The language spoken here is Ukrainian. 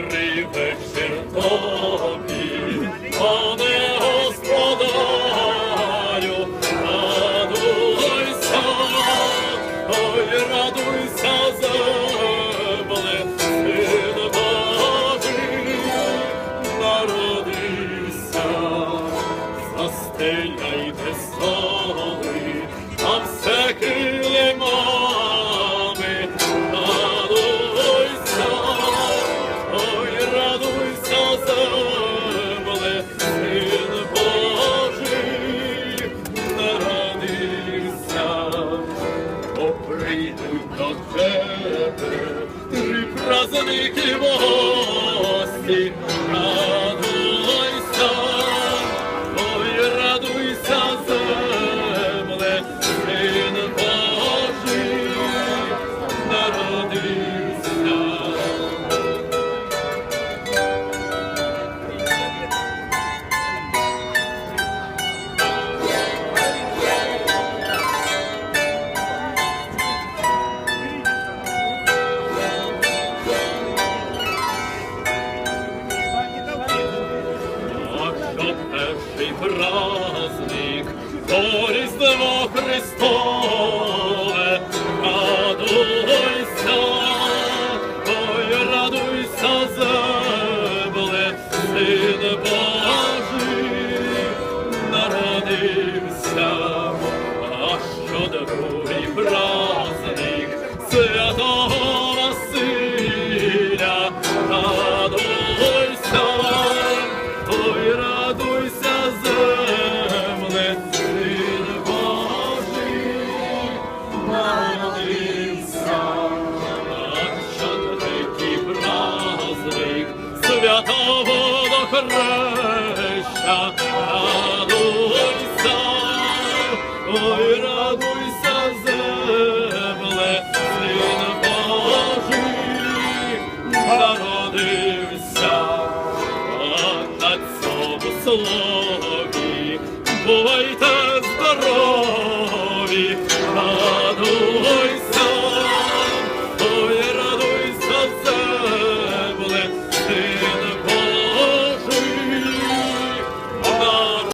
вечір тобі, пане господарю, радуйся, ой, радуйся, земле, син Божий народився, застеляйте столи, а все килимами, прийдуть до тебе три. Радуйся, ой, радуйся, земле, син Божий народився. Що перший праздник, користь Христове, хреща, радуйся, ой, радуйся, земле, син Божий народився, а на цьому слові. Бувайте здорові,